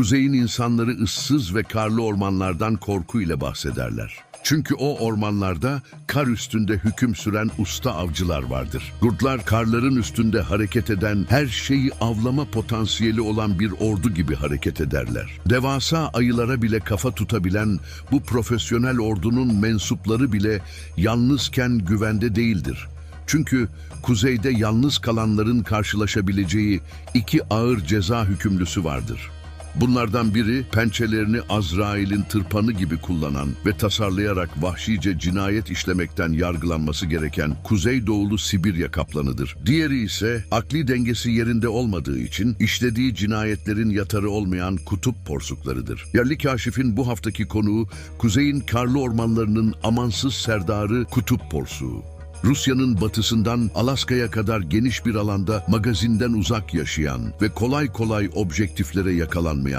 Kuzeyin insanları ıssız ve karlı ormanlardan korku ile bahsederler. Çünkü o ormanlarda kar üstünde hüküm süren usta avcılar vardır. Kurtlar karların üstünde hareket eden, her şeyi avlama potansiyeli olan bir ordu gibi hareket ederler. Devasa ayılara bile kafa tutabilen bu profesyonel ordunun mensupları bile yalnızken güvende değildir. Çünkü kuzeyde yalnız kalanların karşılaşabileceği iki ağır ceza hükümlüsü vardır. Bunlardan biri pençelerini Azrail'in tırpanı gibi kullanan ve tasarlayarak vahşice cinayet işlemekten yargılanması gereken Kuzeydoğulu Sibirya kaplanıdır. Diğeri ise akli dengesi yerinde olmadığı için işlediği cinayetlerin yatarı olmayan kutup porsuklarıdır. Yerli kaşifin bu haftaki konuğu Kuzey'in karlı ormanlarının amansız serdarı kutup porsuğu. Rusya'nın batısından Alaska'ya kadar geniş bir alanda magazinden uzak yaşayan ve kolay kolay objektiflere yakalanmayan